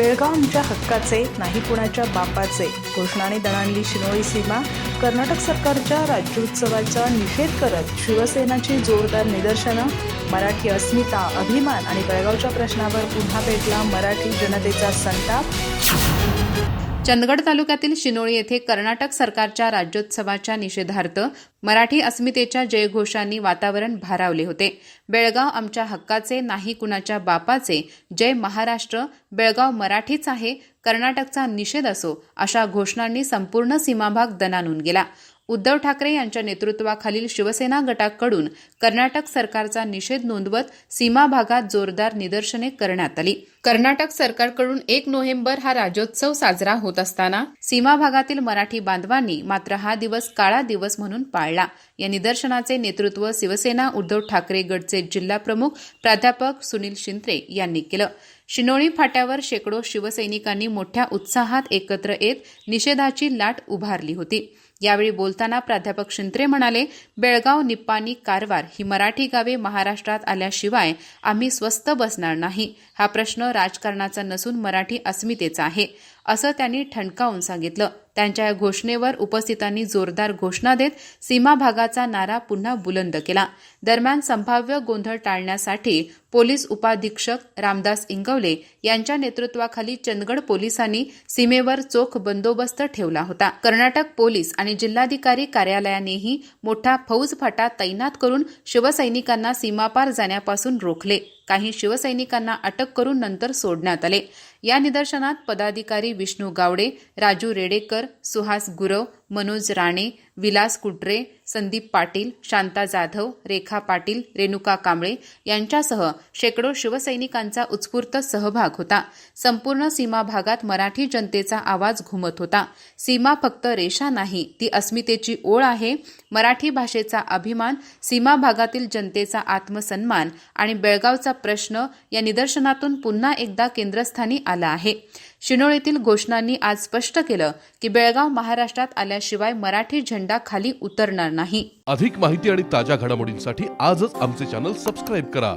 बेळगाव आमच्या हक्काचे नाही कुणाच्या बापाचे घोषणाने दणाणली शिनोळी सीमा कर्नाटक सरकारच्या राज्योत्सवाचा निषेध करत शिवसेनाची जोरदार निदर्शनं मराठी अस्मिता अभिमान आणि बेळगावच्या प्रश्नावर पुन्हा पेटला मराठी जनतेचा संताप. चंदगड तालुक्यातील शिनोळी येथे कर्नाटक सरकारच्या राज्योत्सवाच्या निषेधार्थ मराठी अस्मितेच्या जयघोषांनी वातावरण भारावले होते. बेळगाव आमच्या हक्काचे नाही कुणाच्या बापाचे जय महाराष्ट्र बेळगाव मराठीच आहे कर्नाटकचा निषेध असो अशा घोषणांनी संपूर्ण सीमाभाग दणानून गेला. उद्धव ठाकरे यांच्या नेतृत्वाखालील शिवसेना गटाकडून कर्नाटक सरकारचा निषेध नोंदवत सीमा भागात जोरदार निदर्शने करण्यात आली. कर्नाटक सरकारकडून एक नोव्हेंबर हा राज्योत्सव साजरा होत असताना सीमा भागातील मराठी बांधवांनी मात्र हा दिवस काळा दिवस म्हणून पाळला. या निदर्शनाचे नेतृत्व शिवसेना उद्धव ठाकरे गटचे जिल्हाप्रमुख प्राध्यापक सुनील शिंत्रे यांनी केलं. शिनोळी फाट्यावर शेकडो शिवसैनिकांनी मोठ्या उत्साहात एकत्र येत निषेधाची लाट उभारली होती. यावेळी बोलताना प्राध्यापक शिंत्रे म्हणाले बेळगाव निप्पाणी कारवार ही मराठी गावे महाराष्ट्रात आल्याशिवाय आम्ही स्वस्त बसणार नाही. हा प्रश्न राजकारणाचा नसून मराठी अस्मितेचा आहे. असं त्यांनी ठणकावून सांगितलं. त्यांच्या या घोषणेवर उपस्थितांनी जोरदार घोषणा देत सीमा भागाचा नारा पुन्हा बुलंद केला. दरम्यान संभाव्य गोंधळ टाळण्यासाठी पोलीस उपाधीक्षक रामदास इंगवले यांच्या नेतृत्वाखाली चंदगड पोलिसांनी सीमेवर चोख बंदोबस्त ठेवला होता. कर्नाटक पोलीस आणि जिल्हाधिकारी कार्यालयानेही मोठा फौजफाटा तैनात करून शिवसैनिकांना सीमापार जाण्यापासून रोखले. काही शिवसैनिकांना अटक करून नंतर सोडण्यात आले. या निदर्शनात पदाधिकारी विष्णू गावडे राजू रेडेकर सुहास गुरव मनोज राणे विलास कुट्रे संदीप पाटील शांता जाधव रेखा पाटील रेणुका कांबळे यांच्यासह शेकडो शिवसैनिकांचा उत्स्फूर्त सहभाग होता. संपूर्ण सीमा भागात मराठी जनतेचा आवाज घुमत होता. सीमा फक्त रेषा नाही ती अस्मितेची ओळ आहे. मराठी भाषेचा अभिमान सीमा भागातील जनतेचा आत्मसन्मान आणि बेळगावचा प्रश्न या निदर्शनातून पुन्हा एकदा केंद्रस्थानी आला आहे. शिनोळीतील घोषणांनी आज स्पष्ट केलं की बेळगाव महाराष्ट्रात आल्याशिवाय मराठी झेंडा खाली उतरणार नाही. अधिक माहिती आणि ताज्या घडामोडींसाठी आजच आमचे चॅनल सबस्क्राईब करा.